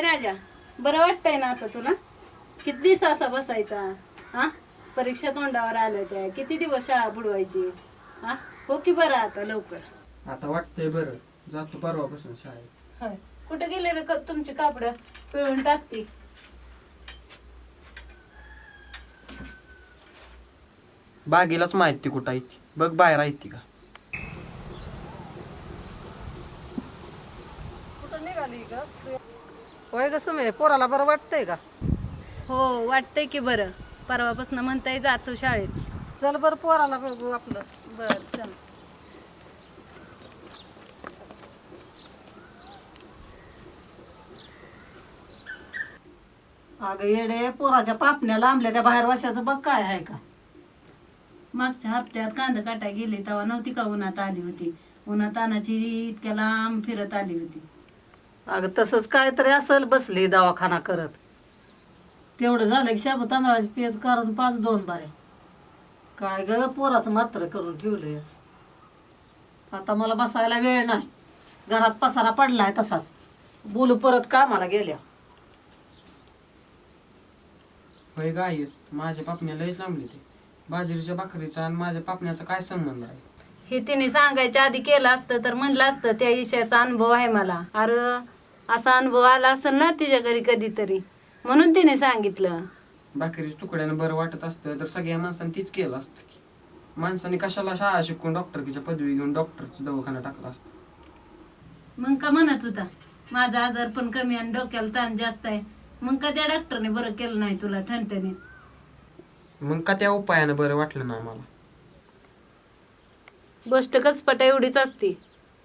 राजा. बरं वाटतंय ना आता तुला? किती दिवस असा बसायचा? हा? परीक्षा तोंडावर आल्या त्या. किती दिवस शाळा बुडवायची? हा? हो की बरं आता लवकर? आता वाटतंय बरं. जातो परवापासून शाळेत. होय. कुठे गेले रे क- तुमची कापडं? पिळून टाकती. बागेलाच माहिती कुठं आहे ती. बघ बाहेर आहे ती का? होय कसं मी पोराला बरं वाटतंय का? हो वाटतंय की बरं. परवापासून म्हणताय जातो शाळेत. चल बरं पोराला बघू आपलं. बरं चल. अगं येडे पोराच्या पापण्या लांबल्या त्या बाहेर वाशाचं बघ काय आहे का. मागच्या हप्त्यात कांदा काटाय गेले तेव्हा नव्हती का उन्हात आली होती? उन्हात आणाची इतक्या लांब फिरत आली होती. अगं तसंच काहीतरी असेल बसली दवाखाना करत. तेवढं झालं की शाबू तांदळाची पेज करून पाच दोन बारे. काय ग पोराचं मात्र करून ठेवलंय. आता मला बसायला वेळ नाही. घरात पसारा पडलाय तसाच. बोलू परत कामाला गेल्या. होय गाय माझ्या पापण्या लयच लांबली ते. बाजरीच्या भाकरीचा आणि माझ्या पापण्याचा काय संबंध आहे? हे तिने सांगायच्या आधी केलं असतं तर म्हणलं असतं त्या विषयाचा अनुभव आहे मला. अरे असा अनुभव आला असेल ना तिच्या घरी कधीतरी. म्हणून तिने सांगितलं. भाकरीच्या तुकड्यानं बरं वाटत असतं तर सगळ्या माणसांनी तीच केलं असतं की. माणसाने कशाला शाळा शिकून डॉक्टरकीच्या पदवी घेऊन डॉक्टरचा दवाखाना टाकला असतं? मग का म्हणत होता माझा आजार पण कमी आणि डोक्याला ताण जास्त आहे. मग का त्या डॉक्टरने बरं केलं नाही तुला ठणठणीत मग का त्या उपायानं बरं वाटलं ना आम्हाला? गोष्ट कसपट एवढीच असती.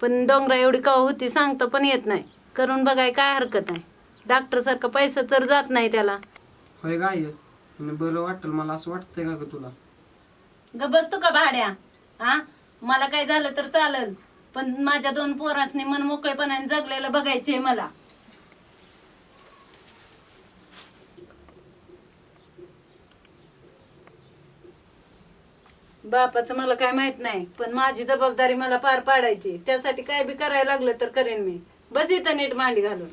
पण डोंगरा एवढी कवा होती सांगता पण येत नाही. करून बघाय काय हरकत आहे? डॉक्टर सारखं पैसा तर जात नाही त्याला. होय गाय बरं वाटेल मला असं वाटतंय का ग तुला. ग बसतो का भाड्या? हा मला काय झालं तर चालल. पण माझ्या दोन पोरासने मन मोकळेपणाने जगलेलं बघायचंय मला. बापाचं मला काय माहीत नाही पण माझी जबाबदारी मला पार पाडायची. त्यासाठी काय बी करायला लागलं तर करेन मी. बस इथं नीट मांडी घालून.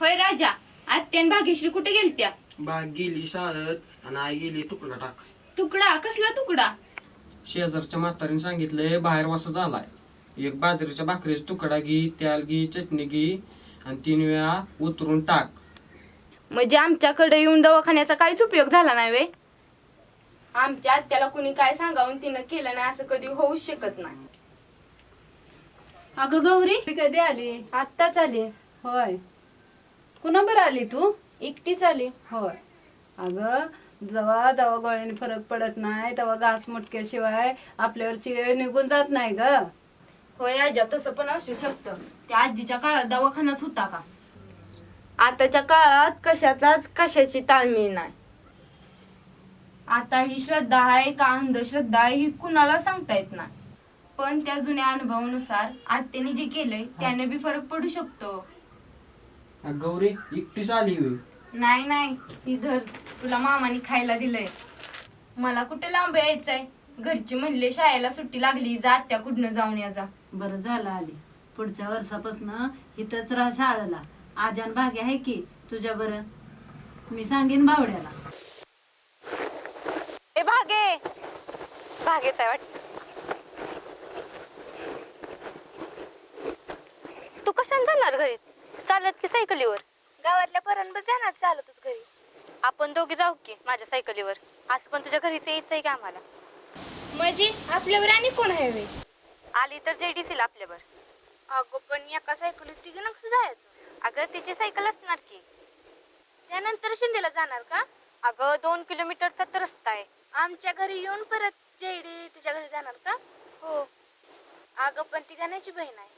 होय राजा आत्यान भाग्यश्री कुठे गेलत्या? बाग गेली शाळेत आणि आई गेली तुकडा टाक. तुकडा? कसला तुकडा? शेजारच्या म्हातारीने सांगितलंय बाहेर वासा झालाय. एक बाजरीच्या भाकरीचा तुकडा घे त्याल घे चटणी घे आणि तीन वेळा उतरून टाक. म्हणजे आमच्याकडे येऊन दवाखान्याचा काहीच उपयोग झाला नाही वे आमच्या आत्याला कुणी काय सांगावून तिनं केलं नाही असं कधी होऊच शकत नाही. अगं गौरी ती कधी आली? आत्ताच आली. होय. कुणा बरं आली तू? एकटीच आली. होय. अगं जेव्हा दवा गोळ्याने फरक पडत नाही तेव्हा घास मुटक्याशिवाय आपल्यावरची वेळ निघून जात नाही ग. होय आजा तसं पण असू शकतं. त्या आजीच्या काळात दवाखानाच होता का? आताच्या काळात कशाचाच कशाची ताळमेळ नाही. आता ही श्रद्धा आहे का अंधश्रद्धा आहे ही कुणाला सांगता येत नाही. पण त्या जुन्या अनुभवानुसार आत्याने जे केलंय त्याने बी फरक पडू शकतो. गौरी एकटीच आली होय. नाही नाही. ही धर तुला मामाने खायला दिलंय. मला कुठे लांब यायचंय? घरची म्हणले शाळेला सुट्टी लागली जा त्या कुठनं जाऊन या जा. बरं झालं आली. पुढच्या वर्षापासून इथंच राहा शाळेला. आजान भाग्य आहे की तुझ्या बरं? मी सांगेन भावड्याला. ए भागे! भागेत आहे वाटत तू कशाने जाणार घरी? चालत की सायकलीवर? गावातल्या पोरांवर जाणार चालतच घरी. आपण दोघे जाऊ की माझ्या सायकलीवर. असं पण तुझ्या घरीच यायचं आहे की आम्हाला? म्हणजे आपल्यावर आणि कोण आहे वे आली तर जेडीसीला आपल्यावर. अगं पण एका सायकलीत तिघं कसं जायचं. अगं तिची सायकल असणार की. त्यानंतर शिंदेला जाणार का? अगं दोन किलोमीटरचा तर रस्ता आहे. आमच्या घरी येऊन परत जेडी तिच्या घरी जाणार का? हो. अगं पण ती गाण्याची बहीण आहे.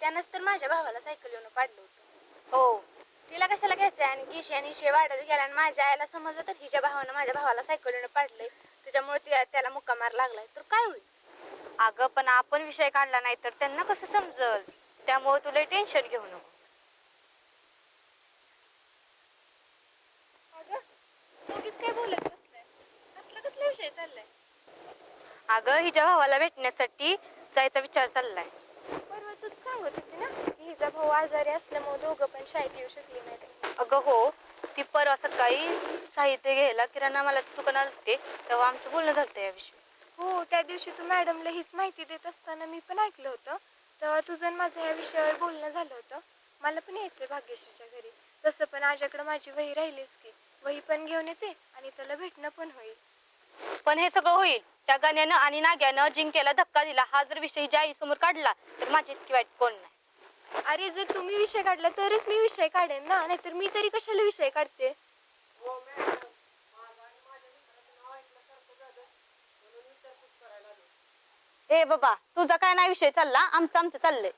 त्यानंच तर माझ्या भावाला सायकल येऊन पाडलं होतं. हो. तिला कशाला घ्यायचंय? आणि गिशी आणि शे वाढत गेला आणि माझ्या आईला समजलं तर हिच्या भावानं माझ्या भावाला सायकल येऊन पाडलंय. त्याच्यामुळे त्या- त्याला मुक्का मार लागलाय. तर काय होईल? अगं पण आपण विषय काढला नाही तर त्यांना कसं समजल? त्यामुळे तुला टेन्शन घेऊ नको. अगं हिच्या भावाला भेटण्यासाठी जायचा विचार चाललाय. परवा तूच सांगत होती ना? भाऊ आजारी असल्यामुळे दोघं पण शाळेत येऊ शकले नाही अगं हो ती परवा सकाळी साहित्य घ्यायला किराणा मला दुकानात होते तेव्हा आमचं बोलणं झालं याविषयी. हो त्या दिवशी तू मॅडमला हीच माहिती देत असताना मी पण ऐकलं होतं. तेव्हा तुझं आणि माझं ह्या विषयावर बोलणं झालं होतं. मला पण यायचं भाग्यश्रीच्या घरी. तसं पण आज्याकडे माझी वही राहिलीच की. वही पण घेऊन येते आणि त्याला भेटणं पण होईल. पण हे सगळं होईल. त्या गाण्यानं आणि नाग्यानं जिंकेला धक्का दिला. हा जर विषय हिच्या आईसमोर काढला तर माझी इतकी वाईट कोण नाही. अरे जर तुम्ही विषय काढला तरच मी विषय काढेन ना? नाहीतर मी तरी कशाला विषय काढते? ए बाबा तुझा काय नाही विषय चालला? आमचं आमचं चाललंय.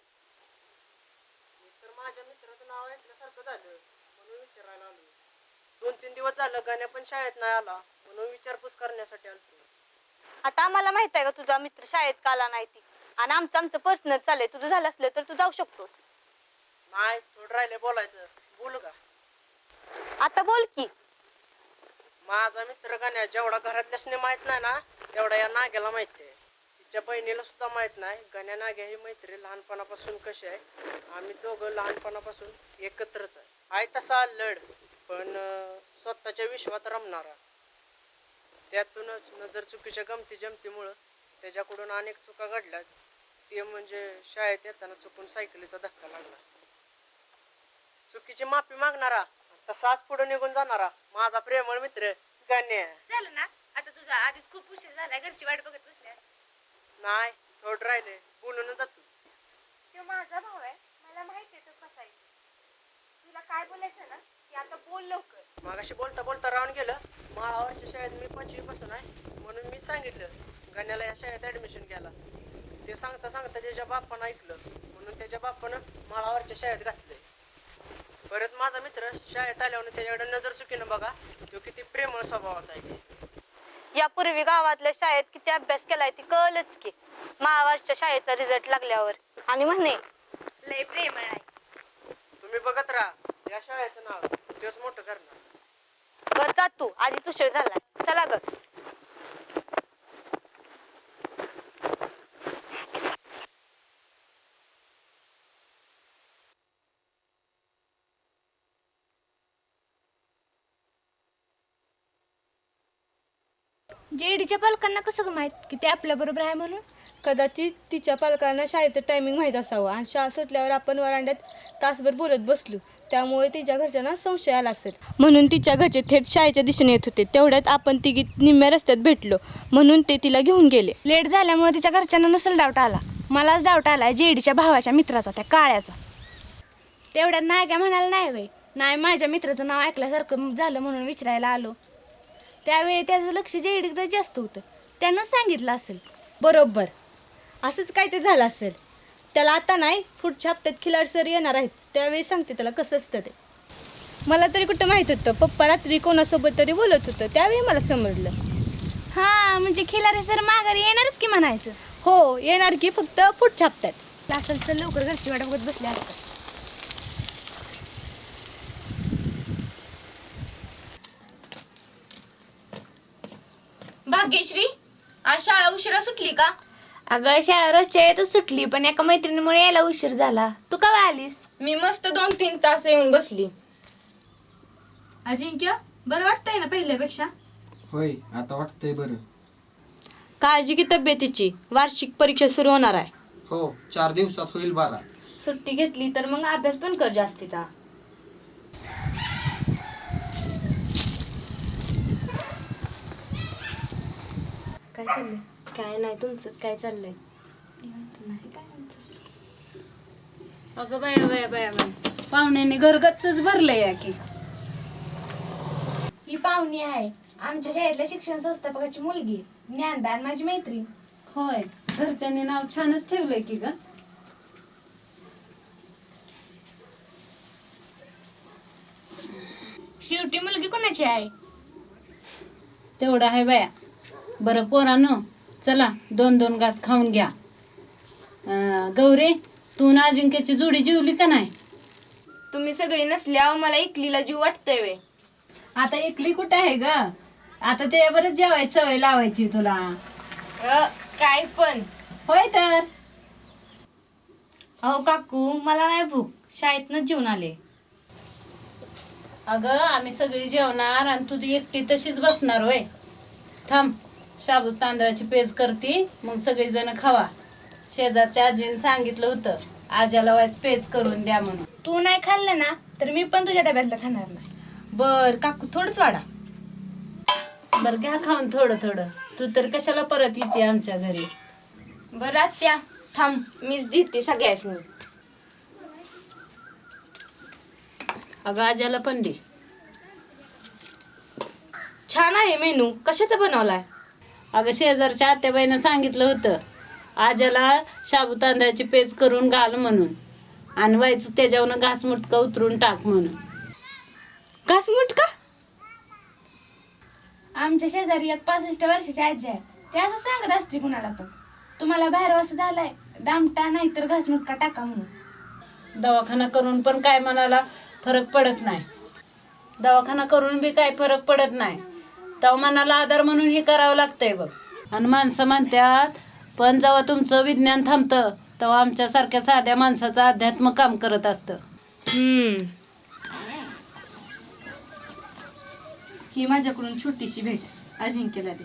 तर माझ्या मित्राचं नाव ऐकल्यासारखं झालं. म्हणून विचारायला आलो. दोन तीन दिवस झालं गाण्या पण शाळेत नाही आला. म्हणून विचारपूस करण्यासाठी आलतो. आता आम्हाला माहीत आहे का तुझा मित्र शाळेत का आला नाही ती? आणि आमचं आमचं पर्सनल चाललंय. तुझं झालं असलं तर तू जाऊ शकतोस. नाही थोडं राहिले बोलायचं. बोलू का? आता बोल की. माझा मित्र गाण्या जेवढा घरातल्यासने माहीत नाही ना तेवढा या नाग्याला माहिती आहे. तिच्या बहिणीला सुद्धा माहीत नाही. गण्या नाग्या ही मैत्री लहानपणापासून कशी आहे? आम्ही दोघं लहानपणापासून एकत्रच आहे. आहे तसा लढ पण अं, स्वतःच्या विश्वात रमणारा. त्यातूनच नजर चुकीच्या गमती जमतीमुळं त्याच्याकडून अनेक चुका घडल्या ते म्हणजे शाळेत येताना चुकून सायकलीचा धक्का लागला. चुकीची माफी मागणारा तसाच पुढे निघून जाणारा माझा प्रेमळ मित्र गण्या. झालं ना? आता तुझा आधीच खूप उशीर झाला घरची वाट बघत बसल्या. नाही थोडं राहिले बोलून जातो. तो माझा भाऊ आहे मला माहिती आहे तो कसा आहे. तुला काय बोलायचं ना की आता बोल लवकर. मागाशी बोलता बोलता राहून गेलं. माळावरच्या शाळेत मी पाचवी पासून आहे म्हणून मी सांगितलं. गण्याला या शाळेत ऍडमिशन घ्यायला. ते सांगता सांगता त्याच्या बाप्पानं ऐकलं. म्हणून त्याच्या बाप्पानं माळावरच्या शाळेत घातलंय. परत माझा मित्र शाळेत आल्यावर त्याच्याकडे नजर चुकीनं बघा. तो किती प्रेमळ स्वभावाचा आहे. यापूर्वी गावातल्या शाळेत किती अभ्यास केलाय ती कळलंच की. महाराष्ट्र शाळेचा रिझल्ट लागल्यावर. आणि म्हणे लय प्रेमळ आहे. तुम्ही बघत राहा. या शाळेचं नाव तेच मोठं करणार. जा तू. आधी उशीर झालाय चला ग. जेडीच्या पालकांना कसं माहीत की ते आपल्या बरोबर आहे म्हणून? कदाचित तिच्या पालकांना शाळेचं टायमिंग माहीत असावं आणि शाळा सुटल्यावर आपण वरांड्यात तासभर बोलत बसलो. त्यामुळे तिच्या घरच्यांना संशय आला असेल. म्हणून तिच्या घरचे थेट शाळेच्या दिशेने येत होते. तेवढ्यात आपण तिघी निम्म्या रस्त्यात भेटलो. म्हणून ते तिला घेऊन गेले. लेट झाल्यामुळे तिच्या घरच्यांना नसेल डाऊट आला. मलाच डाऊट आलाय जेडीच्या भावाच्या मित्राचा त्या काळ्याचा. तेवढ्यात नाही काय म्हणाला नाही वय नाही माझ्या मित्राचं नाव ऐकल्यासारखं झालं म्हणून विचारायला आलो. त्यावेळी त्याचं लक्ष जेडीकडे जास्त होतं. त्यानंच सांगितलं असेल बरोबर. असंच काय ते झालं असेल. त्याला आता नाही पुढच्या हप्त्यात खिलाड सर येणार आहेत. त्यावेळी सांगते त्याला कसं असतं ते. मला तरी कुठं माहीत होतं पप्पा रात्री कोणासोबत तरी बोलत होतं त्यावेळी मला समजलं. हां म्हणजे खिलारी सर माघारी येणारच की म्हणायचं? हो येणार की फक्त पुढच्या हप्त्यात. असेल तर लवकर घरची वाट बघत बसले असतात. भाग्यश्री आज शाळा उशिरा सुटली का? अगं शाळा रोजच्या येतच सुटली पण एका मैत्रिणीमुळे यायला उशीर झाला. तू का आलीस? मी मस्त दोन तीन तास येऊन बसली. अजिंक्य बरं वाटतंय ना पहिल्यापेक्षा? होय आता वाटतंय बरं. काळजी की तब्येतीची. वार्षिक परीक्षा सुरू होणार आहे. हो चार दिवसात होईल बारा. सुट्टी घेतली तर मग अभ्यास पण कर जास्तीचा. काय चाललंय? काय नाही तुमचंच काय चाललंय? अगं बाया बाया बाया बाया. पाहुण्याने घरगच्चच भरलंय या की. ही पाहुणी आहे. आमच्या शाळेतल्या शिक्षण संस्थापकाची मुलगी. ज्ञानदान माझी मैत्रीण. होय. घरच्यांनी नाव छानच ठेवलंय की ग. शेवटी मुलगी कोणाची आहे? तेवढं आहे बाया. बरं पोरानो चला दोन दोन घास खाऊन घ्या. अं, गौरी तू ना अजिंक्याची जोडी जेवली का नाही? तुम्ही सगळी नसल्यावर मला इकलीला जीव वाटतंय वे. आता एकली कुठं आहे ग? आता ते बरं जेवायची सवय लावायची तुला. अ, काय पण. होय तर. अहो काकू मला नाही भूक. शाळेतनं जेवून आले. अगं आम्ही सगळी जेवणार आणि तू ती एकटी तशीच बसणार होय. थांब. शाबू तांदळाची पेज करते मग सगळी जण खावा. शेजारच्या आजीने सांगितलं होतं आज्याला व्हायच पेज करून द्या म्हणून. तू नाही खाल्लं ना तर मी पण तुझ्या डब्यातलं खाणार नाही. बर काकू थोडंच वाढा. बरं घ्या खाऊन थोडं थोडं. तू तर कशाला परत येते आमच्या घरी? बरं आत्या थांब मीच देते सगळ्यासनी. अगं आज्याला पण दे. छान आहे मेनू. कशाचा बनवलाय? अगं शेजारच्या आत्याबाईनं सांगितलं होतं आज्याला शाबू तांदळाची पेज करून घाल म्हणून आणि व्हायचं त्याच्यावरनं घास मुटका उतरून टाक म्हणून. घासमुट का आमच्या शेजारी एक पासष्ट वर्षाची आजी आहे. ते असं सांगत असते कुणाला पण. तुम्हाला बाहेर असं झालाय दामटा नाहीतर घासमुटका टाका म्हणून. दवाखाना करून पण काय मनाला फरक पडत नाही. दवाखाना करून बी काय फरक पडत नाही. तेव्हा मनाला आधार म्हणून हे करावं लागतंय बघ. आणि माणसं म्हणतात पण जेव्हा तुमचं विज्ञान थांबतं तेव्हा आमच्यासारख्या साध्या माणसाचं अध्यात्म काम करत असतं. हम्म. ही माझ्याकडून छोटीशी भेट अजिंक्यला दे.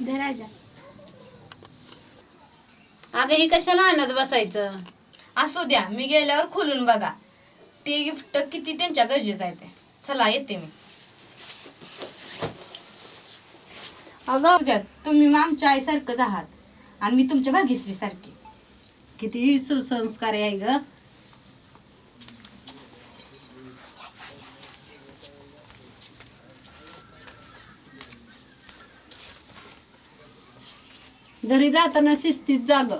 दे राजा. अगं ही कशाला आणत बसायचं? असू द्या मी गेल्यावर खोलून बघा. ते गिफ्ट किती त्यांच्या गरजेचं आहे ते. चला येते मी. अगं उद्या तुम्ही आमच्या आईसारखंच आहात. आणि मी तुमच्या भागीश्रीसारखी किती सुसंस्कार आहे ग. घरी जाताना शिस्तीत जाग.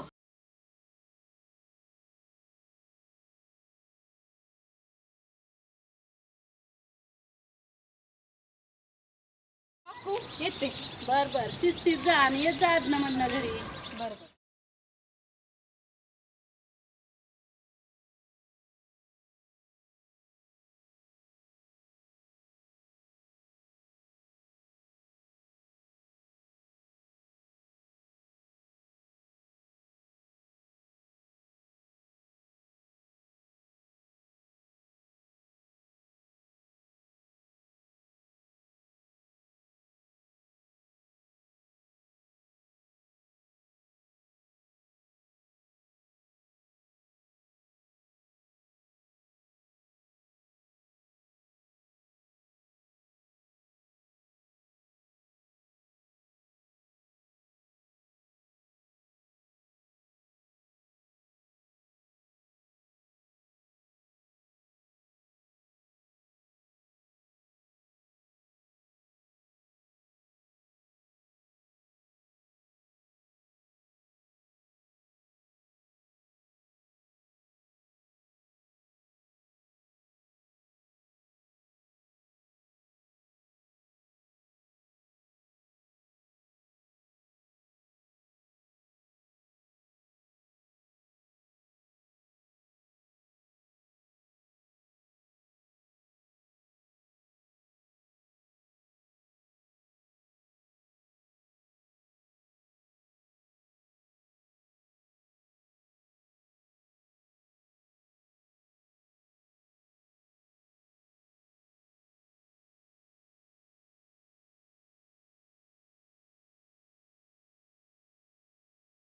बर बर. शिस्तीत जा आणि येत जा ना म्हणणं घरी.